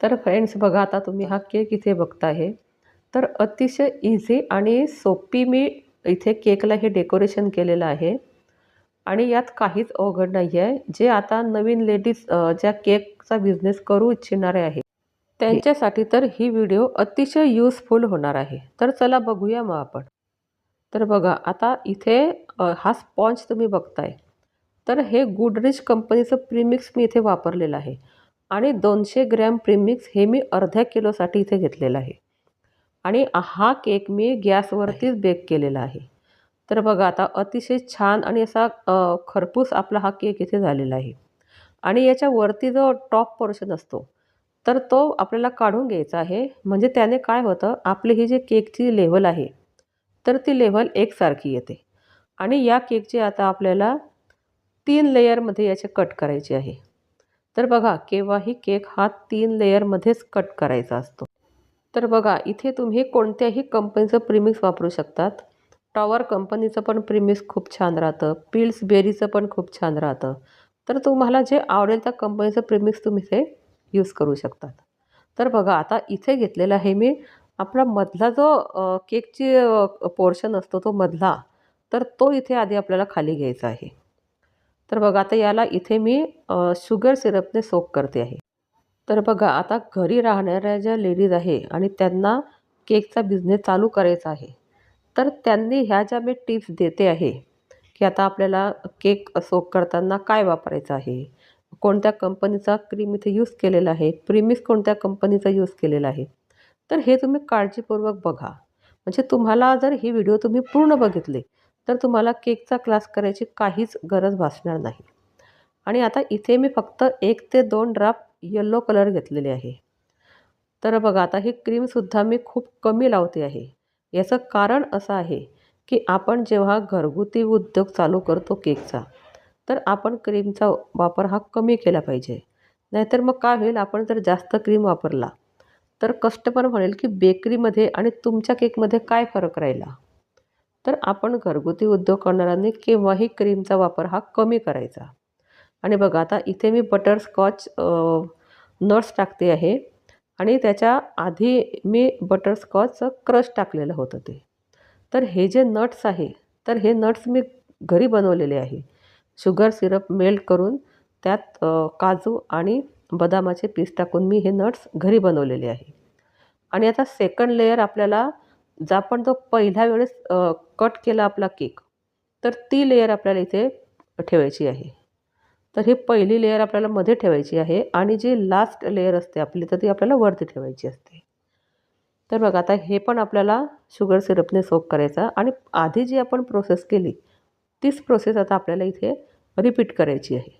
तर फ्रेंड्स बघा आता तुम्ही हा केक इथे बघताय. तर अतिशय इझी आणि सोपी मी इथे केकला हे डेकोरेशन केलेलं आहे. आणि यात काहीच अवघड नाही आहे जे आता नवीन लेडीज ज्या केकचा बिझनेस करू इच्छिणारे आहे त्यांच्यासाठी तर ही व्हिडिओ अतिशय यूजफुल होणार आहे. तर चला बघूया मग आपण. तर बघा आता इथे हा स्पॉन्ज तुम्ही बघताय. तर हे गुडरिच कंपनीचं प्रीमिक्स मी इथे वापरलेलं आहे. आणि दोनशे ग्रॅम प्रीमिक्स हे मी अर्ध्या किलोसाठी इथे घेतलेलं आहे. आणि हा केक मी गॅसवरतीच बेक केलेला आहे. तर बघा आता अतिशय छान आणि असा खरपूस आपला हा केक इथे झालेला आहे. आणि याच्यावरती जो टॉप पोर्शन असतो तर तो आपल्याला काढून घ्यायचा आहे. म्हणजे त्याने काय होतं आपली ही जी केकची लेवल आहे तर ती लेवल एकसारखी येते. आणि या केकची आता आपल्याला तीन लेयरमध्ये याचे कट करायचे आहे. तर बघा केव्हाही केक हा तीन लेयरमध्येच कट करायचा असतो. तर बघा इथे तुम्ही कोणत्याही कंपनीचं प्रिमिक्स वापरू शकतात. टॉवर कंपनीचं पण प्रिमिक्स खूप छान राहतं. पिल्स बेरीचं पण खूप छान राहतं. तर तुम्हाला जे आवडेल त्या कंपनीचं प्रिमिक्स तुम्ही इथे यूज करू शकतात. तर बघा आता इथे घेतलेला आहे मी. आपला मधला जो केकची पोर्शन असतो तो मधला. तर तो इथे आधी आपल्याला खाली घ्यायचा आहे. तर बघा आता याला इथे मी शुगर सिरपने सोक करते आहे. तर बघा आता घरी राहणाऱ्या ज्या लेडीज आहे आणि त्यांना केकचा बिझनेस चालू करायचा आहे तर त्यांनी ह्या ज्या मी टिप्स देते आहे की आता आपल्याला केक सोक करताना काय वापरायचं आहे कोणत्या कंपनीचा क्रीम इथे यूज केलेला आहे प्रिमिस कोणत्या कंपनीचा यूज केलेला आहे तर हे तुम्ही काळजीपूर्वक बघा. म्हणजे तुम्हाला जर ही व्हिडिओ तुम्ही पूर्ण बघितले तर तुम्हाला केकचा क्लास करायची काहीच गरज भासणार नाही. आणि आता इथे मी फक्त एक ते दोन ड्राप येल्लो कलर घेतलेले आहे. तर बघा आता ही क्रीमसुद्धा मी खूप कमी लावते आहे. याचं कारण असं आहे की आपण जेव्हा घरगुती उद्योग चालू करतो केकचा तर आपण क्रीमचा वापर हा कमी केला पाहिजे. नाहीतर मग काय होईल? आपण जर जास्त क्रीम वापरला तर कस्टमर म्हणेल की बेकरीमध्ये आणि तुमच्या केकमध्ये काय फरक राहिला? तर आपण घरगुती उद्योग करणाऱ्यांनी केव्हाही क्रीमचा वापर हा कमी करायचा. आणि बघा आता इथे मी बटरस्कॉच नट्स टाकते आहे. आणि त्याच्या आधी मी बटरस्कॉचचं क्रश टाकलेलं होतं ते. तर हे जे नट्स आहे तर हे नट्स मी घरी बनवलेले आहे. शुगर सिरप मेल्ट करून त्यात काजू आणि बदामाचे पीस टाकून मी हे नट्स घरी बनवलेले आहे. आणि आता सेकंड लेयर आपल्याला जर आपण जो पहिल्या वेळेस कट केला आपला केक तर ती लेयर आपल्याला इथे ठेवायची आहे. तर ही पहिली लेयर आपल्याला मध्ये ठेवायची आहे आणि जी लास्ट लेयर असते आपली तर ती आपल्याला वरती ठेवायची असते. तर बघा आता हे पण आपल्याला शुगर सिरपने सोक करायचा आणि आधी जी आपण प्रोसेस केली तीच प्रोसेस आता आपल्याला इथे रिपीट करायची आहे.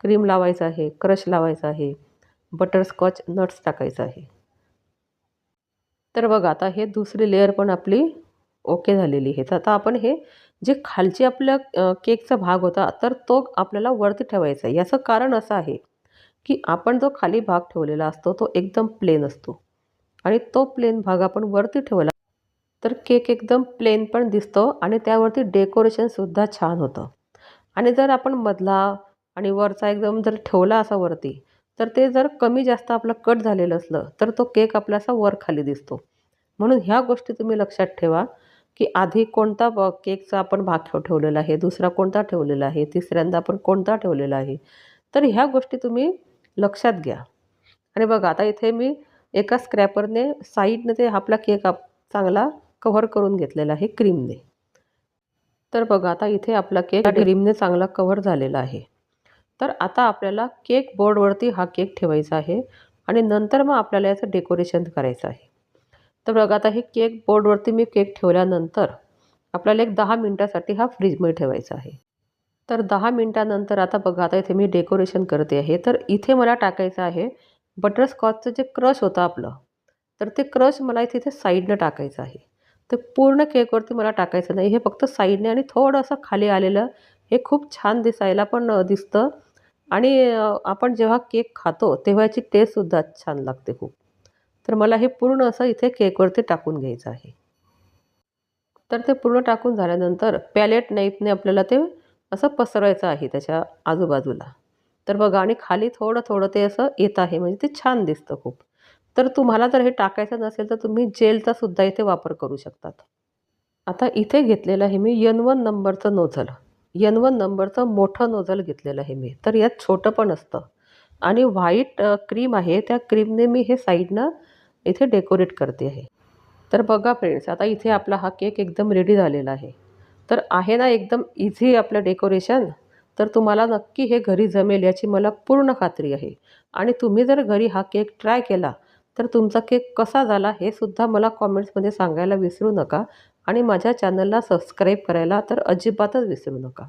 क्रीम लावायचं आहे क्रश लावायचा आहे बटरस्कॉच नट्स टाकायचं आहे. तर बघा आता हे दुसरी लेअर पण आपली ओके झालेली आहे. तर आता आपण हे जे खालची आपल्या केकचा भाग होता तर तो आपल्याला वरती ठेवायचा आहे. याचं कारण असं आहे की आपण जो खाली भाग ठेवलेला असतो तो एकदम प्लेन असतो. आणि तो प्लेन भाग आपण वरती ठेवला तर केक एकदम प्लेन पण दिसतो आणि त्यावरती डेकोरेशनसुद्धा छान होतं. आणि जर आपण मधला आणि वरचा एकदम जर ठेवला असा वरती तर ते जर कमी जास्त आपलं कट झालेलं असलं तर तो केक आपला असा वर खाली दिसतो. म्हणून ह्या गोष्टी तुम्ही लक्षात ठेवा की आधी कोणता ब केकचा आपण भाग ठेव ठेवलेला आहे दुसरा कोणता ठेवलेला आहे तिसऱ्यांदा आपण कोणता ठेवलेला आहे तर ह्या गोष्टी तुम्ही लक्षात घ्या. आणि बघा आता इथे मी एका स्क्रॅपरने साईडने ते आपला केक आप चांगला कव्हर करून घेतलेला आहे क्रीमने तर बघा आता इथे आपला केक क्रीमने चांगला कव्हर झालेला आहे. तर आता आपल्याला केक बोर्डवरती हा केक ठेवायचा आहे आणि नंतर मग आपल्याला याचं डेकोरेशन करायचं आहे. तर बघा आता हे केक बोर्डवरती मी केक ठेवल्यानंतर आपल्याला एक दहा मिनटासाठी हा फ्रीजमध्ये ठेवायचा आहे. तर दहा मिनटानंतर आता बघा आता इथे मी डेकोरेशन करते आहे. तर इथे मला टाकायचं आहे बटरस्कॉचचं जे क्रश होतं आपलं तर ते क्रश मला इथे इथे साईडनं टाकायचं आहे. ते पूर्ण केकवरती मला टाकायचं नाही हे फक्त साईडने आणि थोडंसं खाली आलेलं हे खूप छान दिसायला पण दिसतं. आणि आपण जेव्हा केक खातो तेव्हाची टेस्टसुद्धा छान लागते खूप. तर मला हे पूर्ण असं इथे केकवरती टाकून घ्यायचं आहे. तर ते पूर्ण टाकून झाल्यानंतर पॅलेट नाईफने आपल्याला ते असं पसरवायचं आहे त्याच्या आजूबाजूला. तर बघा आणि खाली थोडं थोडं ते असं येत आहे म्हणजे ते छान दिसतं खूप. तर तुम्हाला जर हे टाकायचं नसेल तर तुम्ही जेलचा सुद्धा इथे वापर करू शकतात. आता इथे घेतलेलं आहे मी यन वन नंबरचं नोझल. यन वन नंबरचं मोठं नोझल घेतलेलं आहे मी. तर यात छोटं पण असतं. आणि व्हाईट क्रीम आहे. त्या क्रीमने मी हे साईडनं इथे डेकोरेट करते आहे. तर बघा फ्रेंड्स आता इथे आपला हा केक एकदम रेडी झालेला आहे. तर आहे ना एकदम इझी आपलं डेकोरेशन तर तुम्हाला नक्की हे घरी जमेल याची मला पूर्ण खात्री आहे. आणि तुम्ही जर घरी हा केक ट्राय केला तर तुमचा केक कसा झाला हे सुद्धा मला कॉमेंट्समध्ये सांगायला विसरू नका. आणि माझ्या चॅनलला सबस्क्राईब करायला तर अजिबातच विसरू नका.